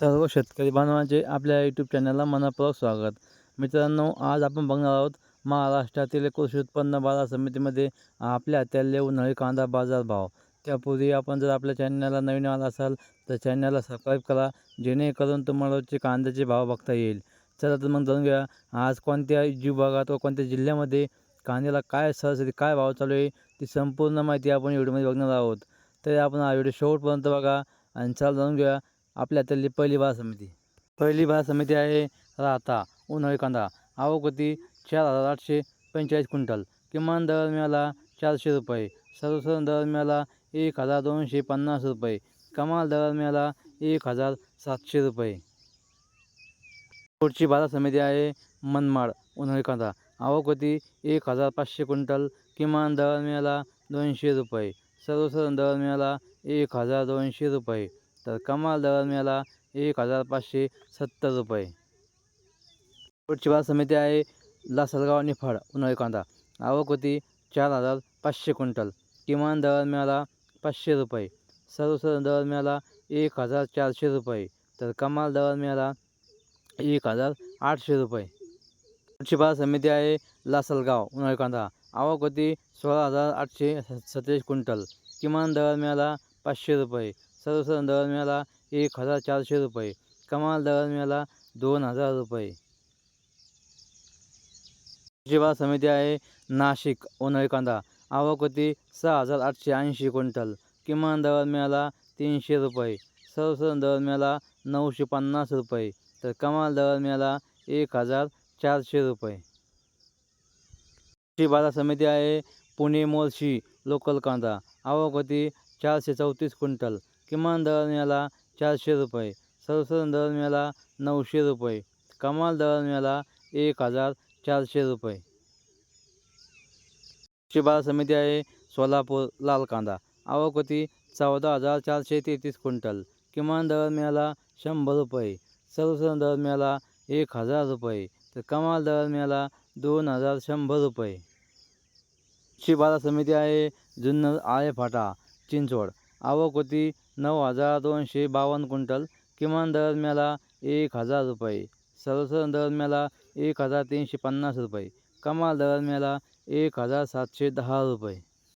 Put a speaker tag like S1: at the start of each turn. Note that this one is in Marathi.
S1: सर्व शेतकरी बांधवांचे आपल्या यूट्यूब चॅनलला मनपूर्वक स्वागत. मित्रांनो आज आपण बघणार आहोत महाराष्ट्रातील कृषी उत्पन्न बाजार समितीमध्ये आपल्या त्याले उन्हाळी कांदा बाजार भाव. त्यापूर्वी आपण जर आपल्या चॅनलला नवीन आला असाल तर चॅनलला सबस्क्राईब करा जेणेकरून तुम्हाला रोजचे कांद्याचे भाव बघता येईल. चला तर मग जाणून घ्या आज कोणत्या विभागात व कोणत्या जिल्ह्यामध्ये कांद्याला काय सरासरी काय भाव चालू आहे ती संपूर्ण माहिती आपण व्हिडिओमध्ये बघणार आहोत. तर आपण हा व्हिडिओ शेवटपर्यंत बघा आणि चला जाणून घ्या आपल्या पहिली बाजार समिती. पहिली बाजार समिती आहे राहता उन्हाळी कांदा. आवक होती चार हजार आठशे पंचेचाळीस क्विंटल. किमान दर मिळाला चारशे रुपये. सर्वसाधारण दर मिळाला एक हजार दोनशे पन्नास रुपये. कमाल दर मिळाला एक हजार सातशे रुपये. पुढची बाजार समिती आहे मनमाड उन्हाळी कांदा. आवक होती एक हजार पाचशे क्विंटल. किमान दर मिळाला दोनशे रुपये. सर्वसाधारण दर मिळाला एक हजार दोनशे रुपये. तर कमाल दर मिळाला एक हजार पाचशे सत्तर रुपये. पुढची बाजार समिती आहे लासलगाव निफाड उन्हाळी कांदा. आवक होती चार हजार पाचशे क्विंटल. किमान दर मिळाला पाचशे रुपये. सर्वसाधारण दर मिळाला एक हजार चारशे रुपये. तर कमाल दर मिळाला एक हजार आठशे रुपये. पुढची बाजार समिती आहे लासलगाव उन्हाळी कांदा. आवक होती सोळा हजार आठशे सत्तेचाळीस क्विंटल. किमान दर मिळाला पाचशे रुपये. सर्वसाधारण दरम्याला मिळाला एक हजार चारशे रुपये. कमाल दर मिळाला दोन हजार रुपये. जीवा समिती आहे नाशिक उन्हाळी कांदा आवक होती सहा हजार आठशे ऐंशी क्विंटल. किमान दर मिळाला तीनशे रुपये. सर्वसाधारण दरम्याला मिळाला नऊशे पन्नास रुपये. तर कमाल दर मिळाला एक हजार चारशे रुपये. कृषी बाजार समिती आहे पुणे मोर्शी लोकल कांदा. आवक होती चारशे चौतीस क्विंटल. किमान दरम्याला मिळाला चारशे रुपये. सर्वसाधारण दरम्याला मिळाला नऊशे रुपये. कमाल दरम्याला मिळाला एक हजार चारशे रुपये. ची समिती आहे सोलापूर लाल कांदा आवक होती चौदा हजार चारशे तेहतीस क्विंटल. किमान दरम्याला मिळाला शंभर रुपये. सर्वसाधारण दरम्याला मिळाला एक हजार रुपये. तर कमाल दरम्याला मिळाला दोन हजार शंभर रुपये. ची समिती आहे जुन्नर आळे फाटा चिंचवड. आवक होती नऊ हजार दोनशे बावन्न क्विंटल. किमान दर मेला एक हजार रुपये. सर्वसाधारण दर मेला एक हजार तीनशे पन्नास रुपये. कमाल दर मेला एक हजार सातशे दहा रुपये.